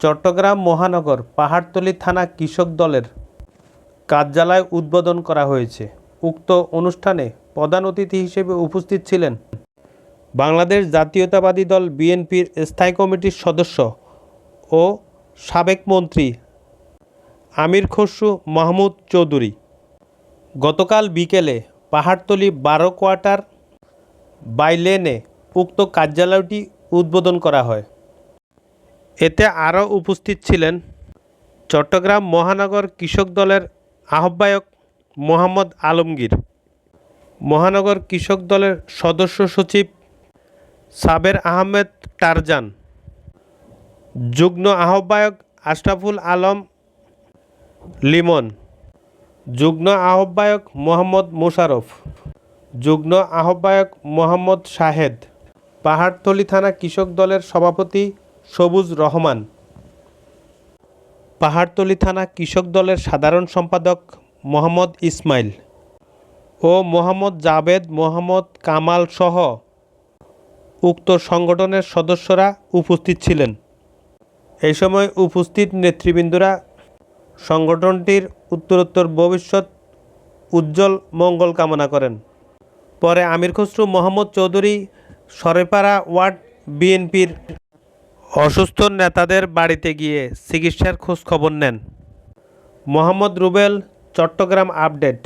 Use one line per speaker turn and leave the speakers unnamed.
চট্টগ্রাম মহানগর পাহাড়তলী থানা কৃষক দলের কার্যালয় উদ্বোধন করা হয়েছে। উক্ত অনুষ্ঠানে প্রধান অতিথি হিসেবে উপস্থিত ছিলেন বাংলাদেশ জাতীয়তাবাদী দল বিএনপির স্থায়ী কমিটির সদস্য ও সাবেক মন্ত্রী আমির খসরু মাহমুদ চৌধুরী। গতকাল বিকেলে পাহাড়তলী বারো কোয়ার্টার বাইলেনে উক্ত কার্যালয়টি উদ্বোধন করা হয়। এতে আরও উপস্থিত ছিলেন চট্টগ্রাম মহানগর কৃষক দলের আহ্বায়ক মোহাম্মদ আলমগীর, মহানগর কৃষক দলের সদস্য সচিব সাবের আহমেদ টারজান, যুগ্ম আহ্বায়ক আশরাফুল আলম লিমন, যুগ্ম আহ্বায়ক মোহাম্মদ মোশারফ, যুগ্ম আহ্বায়ক মোহাম্মদ শাহেদ পাহাড়তলী থানা কৃষক দলের সভাপতি সবুজ রহমান। পাহাড়তলী থানা কৃষক দলের সাধারণ সম্পাদক মোহাম্মদ ইসমাইল ও মোহাম্মদ জাবেদ মোহাম্মদ কামাল সহ উক্ত সংগঠনের সদস্যরা উপস্থিত ছিলেন। এই সময় উপস্থিত নেতৃবৃন্দরা, সংগঠনটির উত্তরোত্তর ভবিষ্যৎ উজ্জ্বল মঙ্গল কামনা করেন। পরে আমির খসরু মোহাম্মদ চৌধুরী সরেপাড়া ওয়ার্ড বিএনপির অসুস্থ নেতাদের বাড়িতে গিয়ে চিকিৎসার খোঁজ খবর নেন। মোহাম্মদ রুবেল, চট্টগ্রাম আপডেট।